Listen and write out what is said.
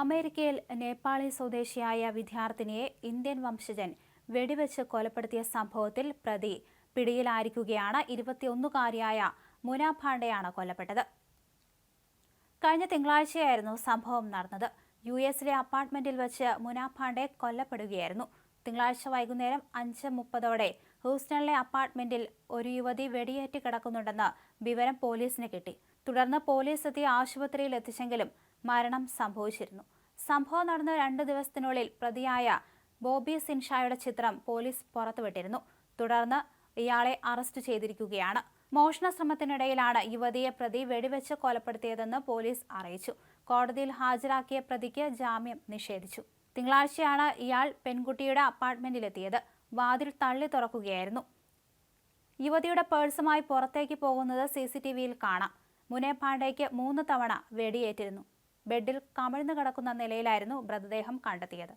അമേരിക്കയിൽ നേപ്പാളി സ്വദേശിയായ വിദ്യാർത്ഥിനിയെ ഇന്ത്യൻ വംശജൻ വെടിവെച്ച് കൊലപ്പെടുത്തിയ സംഭവത്തിൽ പ്രതി പിടിയിലായിരിക്കുകയാണ് ഇരുപത്തിയൊന്നുകാരിയായ മുന ഭാണ്ഡെയാണ് കൊല്ലപ്പെട്ടത്. കഴിഞ്ഞ തിങ്കളാഴ്ചയായിരുന്നു സംഭവം നടന്നത്. യു എസിലെ അപ്പാർട്ട്മെന്റിൽ വെച്ച് മുന ഭാണ്ഡെ കൊല്ലപ്പെടുകയായിരുന്നു. തിങ്കളാഴ്ച വൈകുന്നേരം അഞ്ച് മുപ്പതോടെ ഹൂസ്റ്റണിലെ അപ്പാർട്ട്മെന്റിൽ ഒരു യുവതി വെടിയേറ്റ് കിടക്കുന്നുണ്ടെന്ന് വിവരം പോലീസിന് കിട്ടി. തുടർന്ന് പോലീസ് എത്തി ആശുപത്രിയിൽ എത്തിച്ചെങ്കിലും മരണം സംഭവിച്ചിരുന്നു. സംഭവം നടന്ന രണ്ട് ദിവസത്തിനുള്ളിൽ പ്രതിയായ ബോബി സിൻഷായുടെ ചിത്രം പോലീസ് പുറത്തുവിട്ടിരുന്നു. തുടർന്ന് ഇയാളെ അറസ്റ്റ് ചെയ്തിരിക്കുകയാണ്. മോഷണ ശ്രമത്തിനിടയിലാണ് യുവതിയെ പ്രതി വെടിവെച്ച് കൊലപ്പെടുത്തിയതെന്ന് പോലീസ് അറിയിച്ചു. കോടതിയിൽ ഹാജരാക്കിയ പ്രതിക്ക് ജാമ്യം നിഷേധിച്ചു. തിങ്കളാഴ്ചയാണ് ഇയാൾ പെൺകുട്ടിയുടെ അപ്പാർട്ട്മെന്റിലെത്തിയത്. വാതിൽ തള്ളി തുറക്കുകയായിരുന്നു. യുവതിയുടെ പേഴ്സുമായി പുറത്തേക്ക് പോകുന്നത് സി സി ടി വിയിൽ കാണാം. മുനെ മൂന്ന് തവണ വെടിയേറ്റിരുന്നു. ബെഡിൽ കമിഴ്ന്നു കിടക്കുന്ന നിലയിലായിരുന്നു മൃതദേഹം കണ്ടെത്തിയത്.